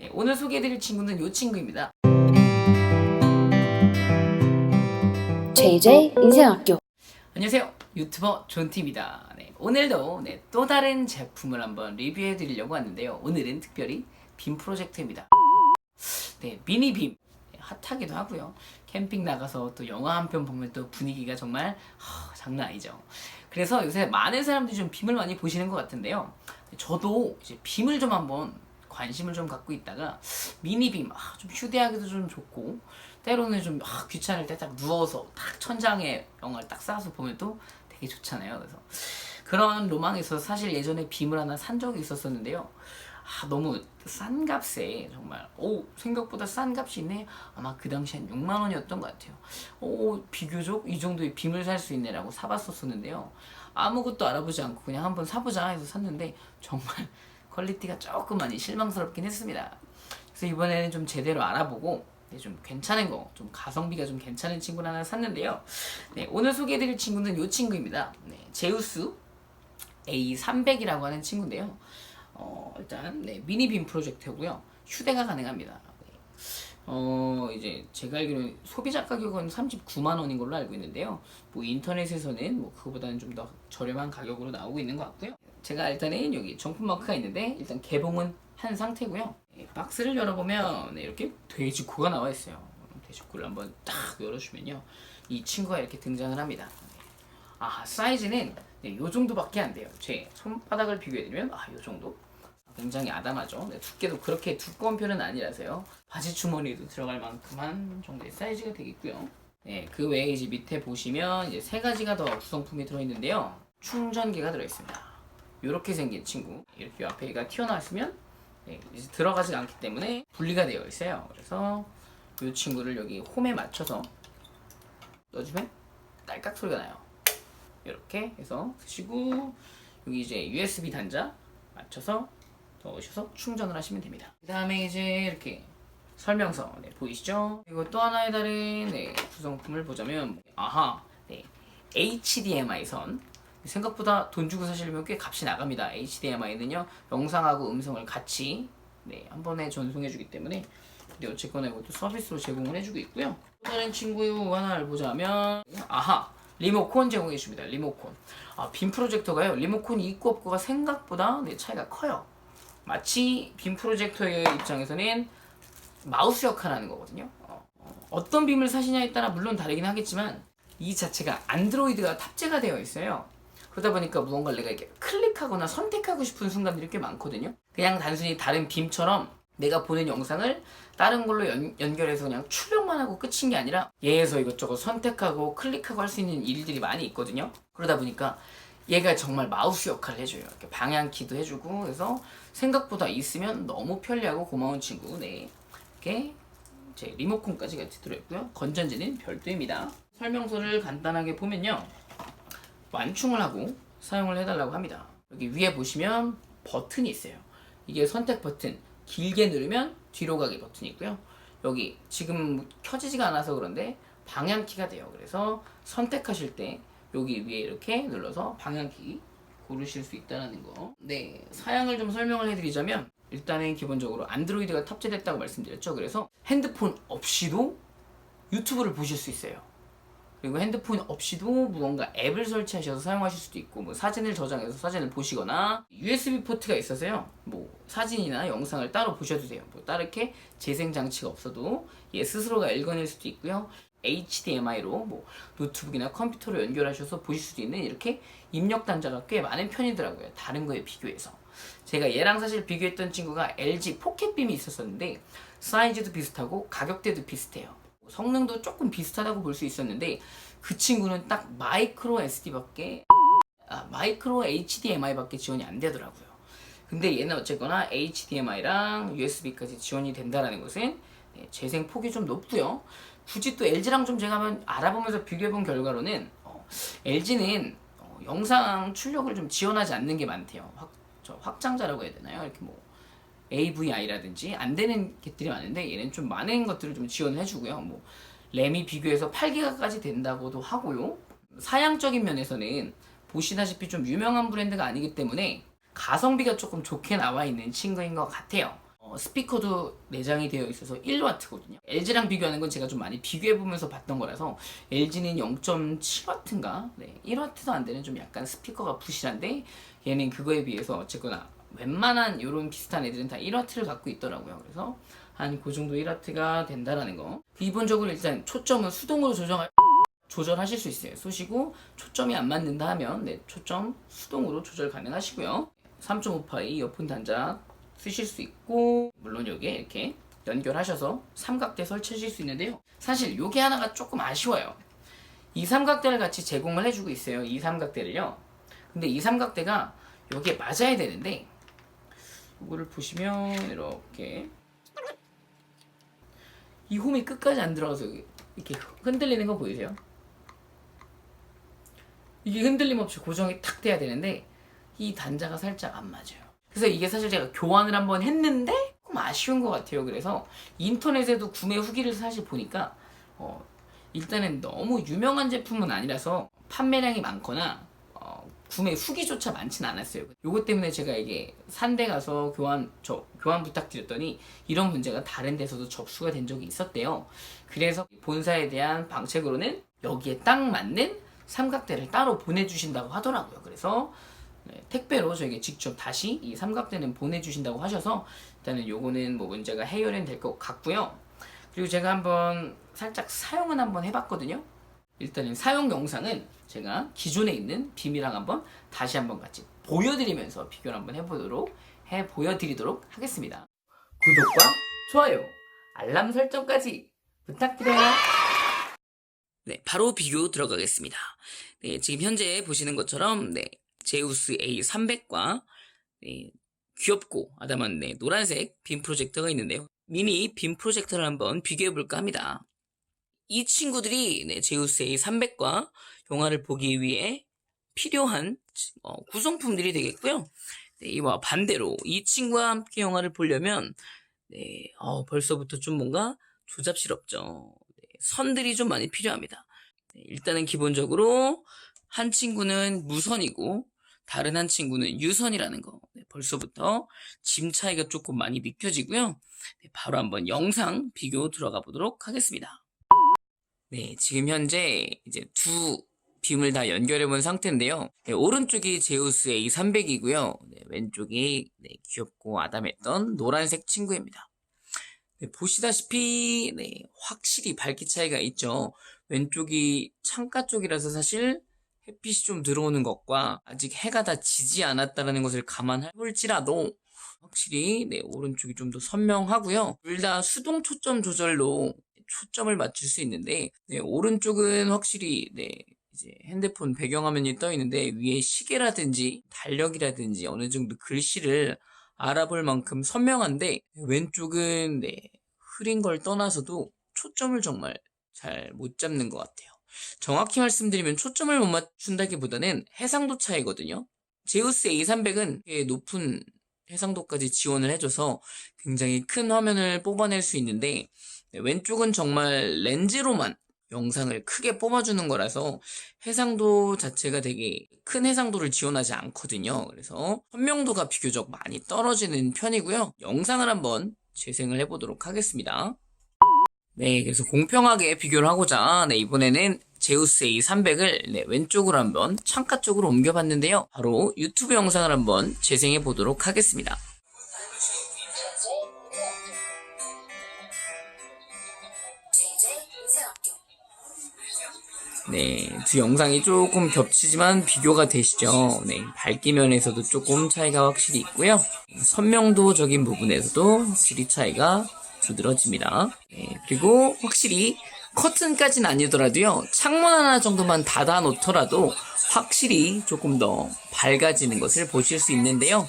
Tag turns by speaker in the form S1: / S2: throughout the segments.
S1: 네, 오늘 소개해드릴 친구는 이 친구입니다.
S2: JJ 인생학교
S1: 안녕하세요. 유튜버 존티입니다. 네, 오늘도 네, 또 다른 제품을 한번 리뷰해 드리려고 하는데요. 오늘은 특별히 빔 프로젝트입니다. 네, 미니빔. 네, 핫하기도 하고요. 캠핑 나가서 또 영화 한 편 보면 또 분위기가 정말 하, 장난 아니죠. 그래서 요새 많은 사람들이 좀 빔을 많이 보시는 것 같은데요. 저도 이제 빔을 좀 한번 관심을 좀 갖고 있다가 미니빔 아, 좀 휴대하기도 좀 좋고 때로는 좀 아, 귀찮을 때 딱 누워서 딱 천장에 영화를 딱 쌓아서 보면 또 되게 좋잖아요. 그래서 그런 로망이 있어서 사실 예전에 빔을 하나 산 적이 있었었는데요. 아, 너무 싼 값에 정말 오 생각보다 싼 값이 있네 아마 그 당시 한 6만 원이었던 것 같아요 오 비교적 이 정도의 빔을 살 수 있네라고 사봤었었는데요 아무것도 알아보지 않고 그냥 한번 사보자 해서 샀는데 정말 퀄리티가 조금 많이 실망스럽긴 했습니다 그래서 이번에는 좀 제대로 알아보고 네, 좀 괜찮은 거, 좀 가성비가 좀 괜찮은 친구를 하나 샀는데요. 네, 오늘 소개해드릴 친구는 이 친구입니다. 네, 제우스 A300이라고 하는 친구인데요. 어, 일단 네, 미니 빔 프로젝트고요. 휴대가 가능합니다. 네. 어, 이제 제가 알기로는 소비자 가격은 39만 원인 걸로 알고 있는데요. 뭐 인터넷에서는 뭐 그거보다는 좀 더 저렴한 가격으로 나오고 있는 것 같고요. 제가 일단은 여기 정품 마크가 있는데 일단 개봉은 한 상태고요. 네, 박스를 열어보면 네, 이렇게 돼지코가 나와 있어요. 돼지코를 한번 딱 열어주면요, 이 친구가 이렇게 등장을 합니다. 아 사이즈는 네, 요 정도밖에 안 돼요. 제 손바닥을 비교해드리면 아요 정도. 굉장히 아담하죠. 네, 두께도 그렇게 두꺼운 편은 아니라서요. 바지 주머니도 들어갈 만큼 한 정도의 사이즈가 되겠고요. 네, 그 외에 이제 밑에 보시면 이제 세 가지가 더 구성품이 들어있는데요. 충전기가 들어있습니다. 이렇게 생긴 친구. 이렇게 앞에 얘가 튀어나왔으면 네, 이제 들어가지 않기 때문에 분리가 되어 있어요. 그래서 이 친구를 여기 홈에 맞춰서 넣어주면 딸깍 소리가 나요. 이렇게 해서 쓰시고 여기 이제 USB 단자 맞춰서 넣으셔서 충전을 하시면 됩니다. 그 다음에 이제 이렇게 설명서 네, 보이시죠? 그리고 또 하나의 다른 네, 구성품을 보자면 아하 네, HDMI 선 생각보다 돈 주고 사시려면 꽤 값이 나갑니다. HDMI는요 영상하고 음성을 같이 네, 한 번에 전송해주기 때문에 근데 어쨌거나 이것도 서비스로 제공을 해주고 있고요. 또 다른 친구 하나를 보자면 아하 리모콘 제공해 줍니다. 리모콘. 아, 빔 프로젝터가요. 리모콘이 있고 없고가 생각보다 네, 차이가 커요. 마치 빔 프로젝터의 입장에서는 마우스 역할을 하는 거거든요. 어, 어떤 빔을 사시냐에 따라 물론 다르긴 하겠지만 이 자체가 안드로이드가 탑재가 되어 있어요. 그러다 보니까 무언가를 내가 이렇게 클릭하거나 선택하고 싶은 순간들이 꽤 많거든요. 그냥 단순히 다른 빔처럼 내가 보는 영상을 다른 걸로 연, 연결해서 그냥 출력만 하고 끝인 게 아니라 얘에서 이것저것 선택하고 클릭하고 할 수 있는 일들이 많이 있거든요. 그러다 보니까 얘가 정말 마우스 역할을 해줘요. 이렇게 방향키도 해주고 그래서 생각보다 있으면 너무 편리하고 고마운 친구. 네, 이렇게 제 리모컨까지 같이 들어있고요. 건전지는 별도입니다. 설명서를 간단하게 보면요. 완충을 하고 사용을 해달라고 합니다. 여기 위에 보시면 버튼이 있어요. 이게 선택 버튼. 길게 누르면 뒤로 가기 버튼이 있고요. 여기 지금 켜지지가 않아서 그런데 방향키가 돼요. 그래서 선택하실 때 여기 위에 이렇게 눌러서 방향키 고르실 수 있다는 거. 네, 사양을 좀 설명을 해드리자면 일단은 기본적으로 안드로이드가 탑재됐다고 말씀드렸죠. 그래서 핸드폰 없이도 유튜브를 보실 수 있어요. 그리고 핸드폰 없이도 무언가 앱을 설치하셔서 사용하실 수도 있고 뭐 사진을 저장해서 사진을 보시거나 USB 포트가 있어서요. 뭐 사진이나 영상을 따로 보셔도 돼요. 뭐 따르게 재생 장치가 없어도 얘 스스로가 읽어낼 수도 있고요. HDMI로 뭐 노트북이나 컴퓨터로 연결하셔서 보실 수도 있는 이렇게 입력 단자가 꽤 많은 편이더라고요. 다른 거에 비교해서. 제가 얘랑 사실 비교했던 친구가 LG 포켓빔이 있었었는데 사이즈도 비슷하고 가격대도 비슷해요 성능도 조금 비슷하다고 볼 수 있었는데 그 친구는 딱 마이크로 SD밖에 아, 마이크로 HDMI밖에 지원이 안 되더라고요. 근데 얘는 어쨌거나 HDMI랑 USB까지 지원이 된다는 것은 네, 재생 폭이 좀 높고요. 굳이 또 LG랑 좀 제가 한번 알아보면서 비교해본 결과로는 어, LG는 어, 영상 출력을 좀 지원하지 않는 게 많대요. 확, 저 확장자라고 해야 되나요? 이렇게 뭐 AVI라든지 안 되는 것들이 많은데 얘는 좀 많은 것들을 좀 지원을 해주고요. 뭐 램이 비교해서 8기가까지 된다고도 하고요. 사양적인 면에서는 보시다시피 좀 유명한 브랜드가 아니기 때문에 가성비가 조금 좋게 나와 있는 친구인 것 같아요. 어, 어, 스피커도 내장이 되어 있어서 1W거든요. LG랑 비교하는 건 제가 좀 많이 비교해보면서 봤던 거라서 LG는 0.7W인가? 네, 1W도 안 되는 좀 약간 스피커가 부실한데 얘는 그거에 비해서 어쨌거나 웬만한 이런 비슷한 애들은 다 1W를 갖고 있더라고요. 그래서 한 그 정도 1W가 된다라는 거. 기본적으로 일단 초점은 수동으로 조정할 조절하실 수 있어요. 쏘시고 초점이 안 맞는다 하면 네, 초점 수동으로 조절 가능하시고요. 3.5파이 이어폰 단자 쓰실 수 있고 물론 여기에 이렇게 연결하셔서 삼각대 설치하실 수 있는데요. 사실 요게 하나가 조금 아쉬워요. 이 삼각대를 같이 제공을 해주고 있어요. 이 삼각대를요. 근데 이 삼각대가 여기에 맞아야 되는데 이거를 보시면 이렇게 이 홈이 끝까지 안 들어가서 이렇게 흔들리는 거 보이세요? 이게 흔들림 없이 고정이 탁 돼야 되는데 이 단자가 살짝 안 맞아요. 그래서 이게 사실 제가 교환을 한번 했는데 조금 아쉬운 것 같아요. 그래서 인터넷에도 구매 후기를 사실 보니까 어, 일단은 너무 유명한 제품은 아니라서 판매량이 많거나 어, 구매 후기조차 많진 않았어요. 요것 때문에 제가 이게 산대 가서 교환 저 교환 부탁드렸더니 이런 문제가 다른 데서도 접수가 된 적이 있었대요. 그래서 본사에 대한 방책으로는 여기에 딱 맞는 삼각대를 따로 보내주신다고 하더라고요. 그래서 네, 택배로 저에게 직접 다시 이 삼각대는 보내주신다고 하셔서 일단은 요거는 뭐 문제가 해결은 될 것 같고요. 그리고 제가 한번 살짝 사용은 한번 해봤거든요. 일단은 사용 영상은 제가 기존에 있는 빔이랑 한번 다시 한번 같이 보여드리면서 비교를 한번 해보도록 해 보여드리도록 하겠습니다. 구독과 좋아요, 알람 설정까지 부탁드려요. 네, 바로 비교 들어가겠습니다. 네, 지금 현재 보시는 것처럼 네, 제우스 A300과 네, 귀엽고 아담한 네, 노란색 빔 프로젝터가 있는데요. 미니 빔 프로젝터를 한번 비교해 볼까 합니다. 이 친구들이 네, 제우스 A300과 영화를 보기 위해 필요한 어, 구성품들이 되겠고요. 네, 이와 반대로 이 친구와 함께 영화를 보려면 네, 어, 벌써부터 좀 뭔가 조잡스럽죠. 네, 선들이 좀 많이 필요합니다. 네, 일단은 기본적으로 한 친구는 무선이고 다른 한 친구는 유선이라는 거 네, 벌써부터 짐 차이가 조금 많이 느껴지고요. 네, 바로 한번 영상 비교 들어가 보도록 하겠습니다. 네, 지금 현재 이제 두 빔을 다 연결해 본 상태인데요. 네, 오른쪽이 제우스 A300이고요. 왼쪽이 네, 귀엽고 아담했던 노란색 친구입니다. 네, 보시다시피 네, 확실히 밝기 차이가 있죠. 왼쪽이 창가 쪽이라서 사실 햇빛이 좀 들어오는 것과 아직 해가 다 지지 않았다는 것을 감안해볼지라도 확실히 네, 오른쪽이 좀 더 선명하고요. 둘 다 수동 초점 조절로 초점을 맞출 수 있는데 네, 오른쪽은 확실히 네, 이제 핸드폰 배경화면이 떠 있는데 위에 시계라든지 달력이라든지 어느 정도 글씨를 알아볼 만큼 선명한데 왼쪽은 네, 흐린 걸 떠나서도 초점을 정말 잘 못 잡는 것 같아요. 정확히 말씀드리면 초점을 못 맞춘다기보다는 해상도 차이거든요. 제우스 A300은 높은 해상도까지 지원을 해줘서 굉장히 큰 화면을 뽑아낼 수 있는데 네, 왼쪽은 정말 렌즈로만 영상을 크게 뽑아주는 거라서 해상도 자체가 되게 큰 해상도를 지원하지 않거든요. 그래서 선명도가 비교적 많이 떨어지는 편이고요. 영상을 한번 재생을 해보도록 하겠습니다. 네, 그래서 공평하게 비교를 하고자 네, 이번에는 제우스 A300을 네, 왼쪽으로 한번 창가 쪽으로 옮겨봤는데요. 바로 유튜브 영상을 한번 재생해 보도록 하겠습니다. 네, 두 영상이 조금 겹치지만 비교가 되시죠? 네, 밝기 면에서도 조금 차이가 확실히 있고요. 선명도적인 부분에서도 확실히 차이가 두드러집니다. 네, 그리고 확실히 커튼까지는 아니더라도요, 창문 하나 정도만 닫아 놓더라도 확실히 조금 더 밝아지는 것을 보실 수 있는데요.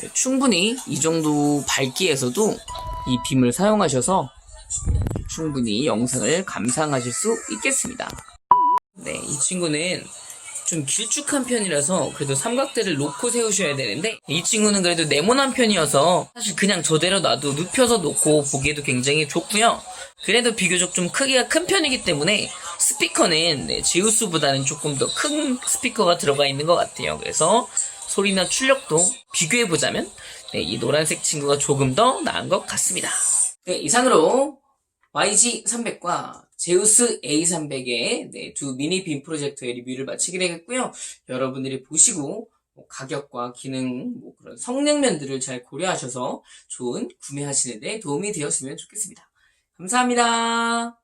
S1: 네, 충분히 이 정도 밝기에서도 이 빔을 사용하셔서 충분히 영상을 감상하실 수 있겠습니다. 네, 이 친구는 좀 길쭉한 편이라서 그래도 삼각대를 놓고 세우셔야 되는데 이 친구는 그래도 네모난 편이어서 사실 그냥 저대로 놔도 눕혀서 놓고 보기에도 굉장히 좋고요. 그래도 비교적 좀 크기가 큰 편이기 때문에 스피커는 네, 제우스보다는 조금 더 큰 스피커가 들어가 있는 것 같아요. 그래서 소리나 출력도 비교해보자면 네, 이 노란색 친구가 조금 더 나은 것 같습니다. 네, 이상으로 YG300과 제우스 A300의 네, 두 미니 빔 프로젝터의 리뷰를 마치게 되겠고요. 여러분들이 보시고 뭐 가격과 기능, 뭐 그런 성능면들을 잘 고려하셔서 좋은 구매하시는 데 도움이 되었으면 좋겠습니다. 감사합니다.